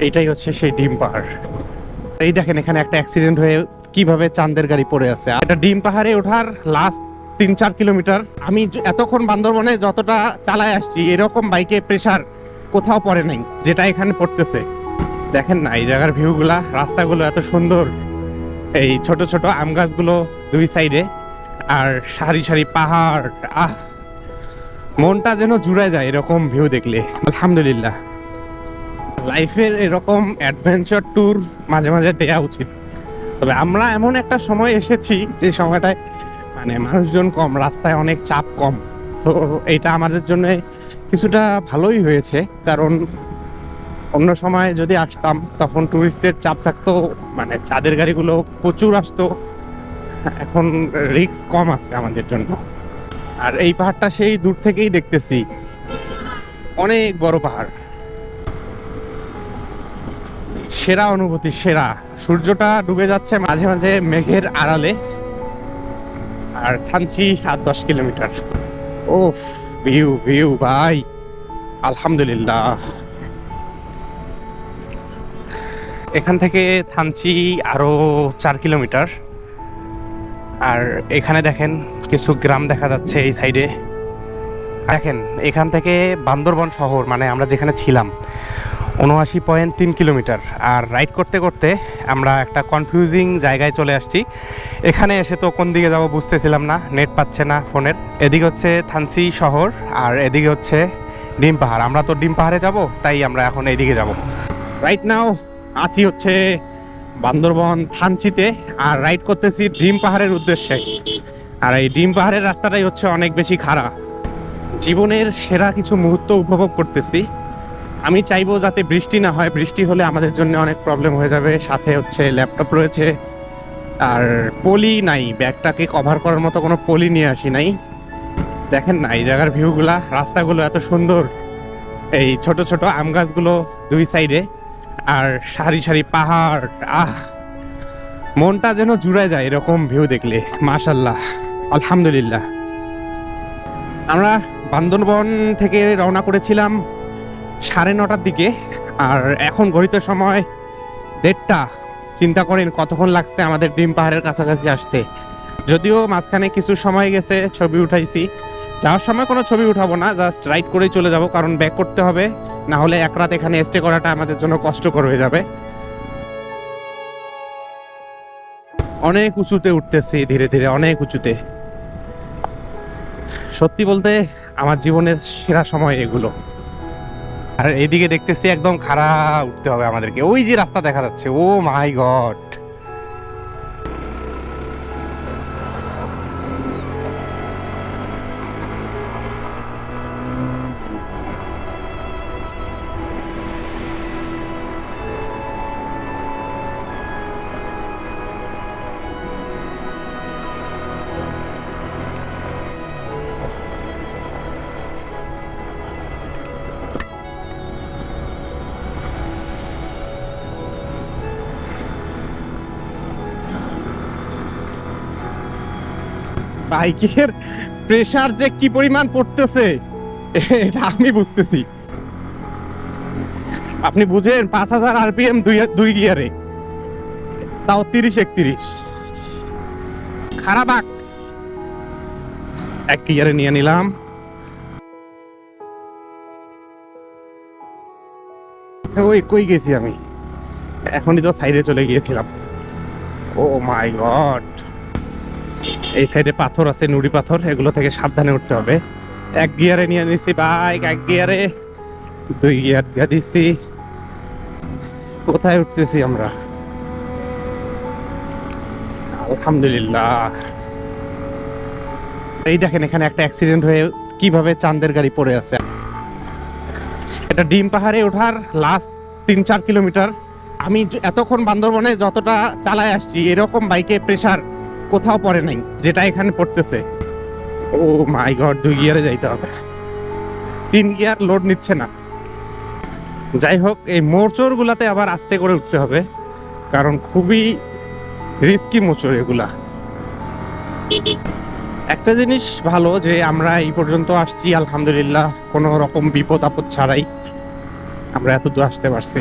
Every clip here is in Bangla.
এইটাই হচ্ছে সেই ডিম পাহাড়। এই দেখেন এখানে একটা অ্যাক্সিডেন্ট হয়ে কীভাবে চাঁদের গাড়ি পড়ে আছে। এটা ডিম পাহাড়ে ওঠার লাস্ট তিন চার কিলোমিটার আমি এতক্ষণ বান্দরবনে যতটা চালায় আসছি, এরকম বাইকে প্রেসার কোথাও পড়ে নাই, যেটা এখানে পড়তেছে। দেখেন না, এই জায়গার ভিউগুলা রাস্তাগুলো এত সুন্দর। এই ছোট ছোট আম গাছগুলো দুই সাইডে আর সারি সারি পাহাড়, আহ! মনটা যেন জুড়ে যায় এরকম ভিউ দেখলে। আলহামদুলিল্লাহ। লাইফের এরকম অ্যাডভেঞ্চার ট্যুর মাঝে মাঝে দেওয়া উচিত। তবে আমরা এমন একটা সময় এসেছি যে সময়টায় মানে মানুষজন কম, রাস্তায় অনেক চাপ কম। সো এটা আমাদের জন্য কিছুটা ভালোই হয়েছে। কারণ অন্য সময় যদি আসতাম, তখন ট্যুরিস্টদের চাপ থাকতো মানে চাঁদের গাড়িগুলো প্রচুর আসতো। এখন রিস্ক কম আছে আমাদের জন্য। আর এই পাহাড়টা সেই দূর থেকেই দেখতেছি। অনেক বড় পাহাড়। সেরা অনুভূতি, সেরা। সূর্যটা ডুবে যাচ্ছে মাঝে মাঝে মেঘের আড়ালে। আর থানচি আট দশ কিলোমিটার। ও ভিউ ভিউ, ভাই। আলহামদুলিল্লাহ। এখান থেকে থানচি আরও চার কিলোমিটার। আর এখানে দেখেন কিছু গ্রাম দেখা যাচ্ছে এই সাইডে দেখেন, এখান থেকে বান্দরবন শহর মানে আমরা যেখানে ছিলাম। উনআশি পয়েন্ট তিন কিলোমিটার। আর রাইড করতে করতে আমরা একটা কনফিউজিং জায়গায় চলে আসছি। এখানে এসে তো কোন দিকে যাব বুঝতেছিলাম না, নেট পাচ্ছে না ফোনের। এদিকে হচ্ছে থানসি শহর, আর এদিকে হচ্ছে ডিম পাহাড়। আমরা তো ডিম পাহাড়ে যাব, তাই আমরা এখন এইদিকে যাব। রাইট নাও আছি হচ্ছে বান্দরবন থানচিতে আর রাইড করতেছি ডিম পাহাড়ের উদ্দেশ্যে। আর এই ডিম পাহাড়ের রাস্তাটাই হচ্ছে অনেক বেশি খারাপ জীবনের সেরা কিছু মুহূর্ত উপভোগ করতেছি। আমি চাইব যাতে বৃষ্টি না হয়। বৃষ্টি হলে আমাদের জন্য অনেক প্রবলেম হয়ে যাবে। সাথে হচ্ছে ল্যাপটপ রয়েছে। আর পলি নাই। ব্যাগটাকে কভার করার মতো কোনো পলি নিয়ে আসি নাই। দেখেন না, এই জায়গার ভিউগুলা রাস্তাগুলো এত সুন্দর। এই ছোট ছোট আম গাছগুলো দুই সাইডে আর সারি সারি পাহাড়, আহ! মনটা যেন জুড়ে যায় এরকম ভিউ দেখলে। মাশাল্লাহ আলহামদুলিল্লাহ। আমরা বান্দরবন থেকে রওনা করেছিলাম। সাড়ে নটার দিকে, আর এখন ঘড়িত সময় দেড়টা। চিন্তা করেন কতক্ষণ লাগছে আমাদের ডিম পাহাড়ের কাছাকাছি আসতে। যদিও মাঝখানে কিছু সময় গেছে, ছবি উঠাইছি। যাওয়ার সময় কোনো ছবি উঠাবো না জাস্ট রাইড করেই চলে যাব, কারণ ব্যাক করতে হবে। না হলে এক রাত এখানে স্টে করাটা আমাদের জন্য কষ্টকর হয়ে যাবে। অনেক উঁচুতে উঠতেছি ধীরে ধীরে, অনেক উঁচুতে। সত্যি বলতে, আমার জীবনের সেরা সময় এগুলো। আর এদিকে দেখতেছি একদম খাড়া উঠতে হবে আমাদেরকে। ওই যে রাস্তা দেখা যাচ্ছে, ও মাই গড। বাইকের প্রেসার যে কি পরিমাণ পড়তেছে, এটা আমি বুঝতেছি। আপনি বুঝেন, পাঁচ হাজার আরপিএম দুই দুই গিয়ারে তাও তিরিশ, একত্রিশ। খারাপ। এক গিয়ারে নিয়ে নিলাম। ওই, কই গেছি আমি? এখনই তো সাইডে চলে গিয়েছিলাম। ও মাই গড এই সাইডে পাথর আছে, নুড়ি পাথর, এগুলো থেকে সাবধানে উঠতে হবে। এক গিয়ারে নিয়ে নিছি, বাইক, এক গিয়ারে। দুই গিয়ার দিয়ে দিচ্ছি কোথায় উঠতেছি আমরা? আলহামদুলিল্লাহ। এই দেখেন, এখানে একটা অ্যাক্সিডেন্ট হয়ে কীভাবে চাঁদের গাড়ি পড়ে আছে। এটা ডিম পাহাড়ে ওঠার লাস্ট তিন চার কিলোমিটার আমি এতক্ষণ বান্দরবনে যতটা চালায় আসছি, এরকম বাইকে প্রেসার কোথাও পড়ে নাই, যেটা এখানে পড়তেছে। ও মাই গড, দুই গিয়ারে যাইতে হবে। তিন গিয়ার লোড নিচ্ছে না। যাই হোক, এই মোচড় গুলাতে আবার আস্তে করে উঠতে হবে, কারণ খুবই রিস্কি মোচড় এগুলা। একটা জিনিস ভালো যে আমরা এই পর্যন্ত আসছি, আলহামদুলিল্লাহ, কোনো রকম বিপদ আপদ ছাড়াই। আমরা এত দূর আসতে পারছি।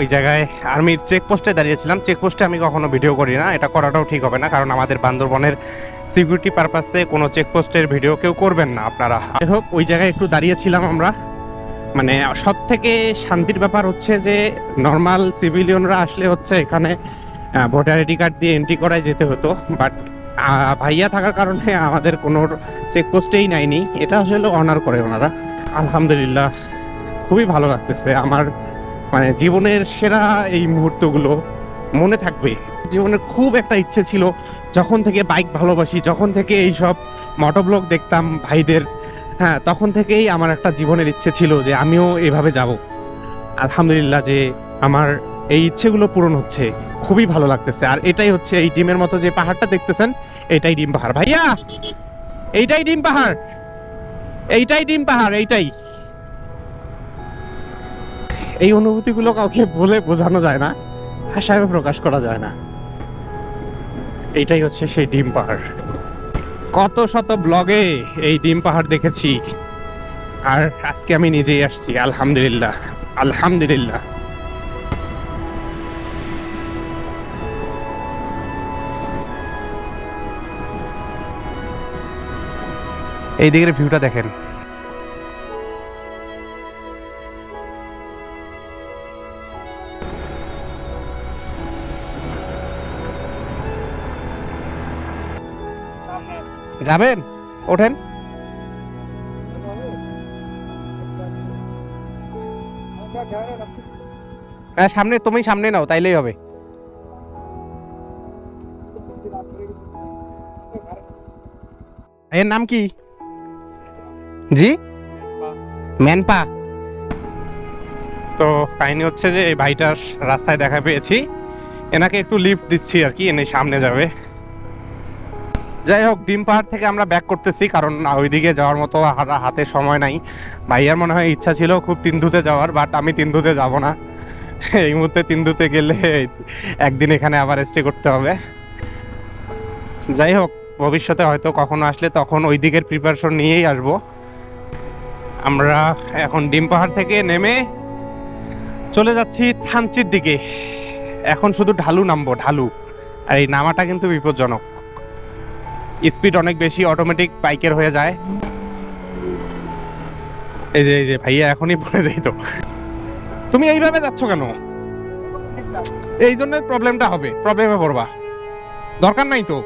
ওই জায়গায় আর্মির চেকপোস্টে দাঁড়িয়েছিলাম। চেকপোস্টে আমি কখনো ভিডিও করি না। এটা করাটাও ঠিক হবে না, কারণ আমাদের বান্দরবনের সিকিউরিটি পারপাসে কোনো চেকপোস্টের ভিডিও কেউ করবেন না আপনারা। যাই হোক, ওই জায়গায় একটু দাঁড়িয়েছিলাম আমরা। মানে সব থেকে শান্তির ব্যাপার হচ্ছে যে নর্মাল সিভিলিয়নরা আসলে হচ্ছে এখানে ভোটার আইডি কার্ড দিয়ে এন্ট্রি করায় যেতে হতো। বাট ভাইয়া থাকার কারণে আমাদের কোনো চেকপোস্টেই নেয়নি। এটা আসলে অনার করে ওনারা। আলহামদুলিল্লাহ, খুবই ভালো লাগতেছে। আমার মানে জীবনের সেরা এই মুহূর্তগুলো মনে থাকবে। জীবনের খুব একটা ইচ্ছে ছিল যখন থেকে বাইক ভালোবাসি, যখন থেকে এই সব মোটোব্লগ দেখতাম ভাইদের হ্যাঁ তখন থেকেই আমার একটা জীবনের ইচ্ছে ছিল যে আমিও এভাবে যাব। আলহামদুলিল্লাহ যে আমার এই ইচ্ছেগুলো পূরণ হচ্ছে, খুবই ভালো লাগতেছে। আর এটাই হচ্ছে এই ডিমের মতো যে পাহাড়টা দেখতেছেন, এটাই ডিম পাহাড়। ভাইয়া, এইটাই ডিম পাহাড়। এইটাই ডিম পাহাড়, এইটাই। এই অনুভূতিগুলো কাউকে বলে বোঝানো যায় না ভাষায় প্রকাশ করা যায় না। এইটাই হচ্ছে সেই ডিম পাহাড়। কত শত ব্লগে এই ডিম পাহাড় দেখেছি। আর আজকে আমি নিজেই আসছি, আলহামদুলিল্লাহ আলহামদুলিল্লাহ। এই দিকের ভিউটা দেখেন। যাবেন? ওঠেন। হ্যাঁ সামনে, তুমি সামনে নাও, তাইলেই হবে। এর নাম কি? জি? ম্যানপা। তো কাহিনী হচ্ছে যে এই ভাইটার রাস্তায় দেখা পেয়েছি। এনাকে একটু লিফট দিচ্ছি আর কি এনে সামনে যাবে। যাই হোক ডিম পাহাড় থেকে আমরা ব্যাক করতেছি কারণ ওইদিকে যাওয়ার মতো হাতে সময় নাই। ভাইয়ার মনে হয় ইচ্ছা ছিল খুব তিনধুতে যাওয়ার বাট আমি তিনধুতে যাব না। এই মুহূর্তে তিনধুতে গেলে একদিন এখানে আবার স্টে করতে হবে। যাই হোক ভবিষ্যতে হয়তো কখনো আসলে তখন ওই দিকের প্রিপারেশন নিয়েই আসব। আমরা এখন ডিম পাহাড় থেকে নেমে চলে যাচ্ছি থানচির দিকে। এখন শুধু ঢালু নামবো, ঢালু। আর এই নামাটা কিন্তু বিপজ্জনক। স্পিড অনেক বেশি অটোমেটিক বাইকের হয়ে যায়। এই যে এই যে, ভাইয়া এখনই পড়ে যাই তো। তুমি এইভাবে যাচ্ছ কেন? এই জন্য প্রবলেমটা হবে, প্রবলেমে পড়বা। দরকার নাই তো।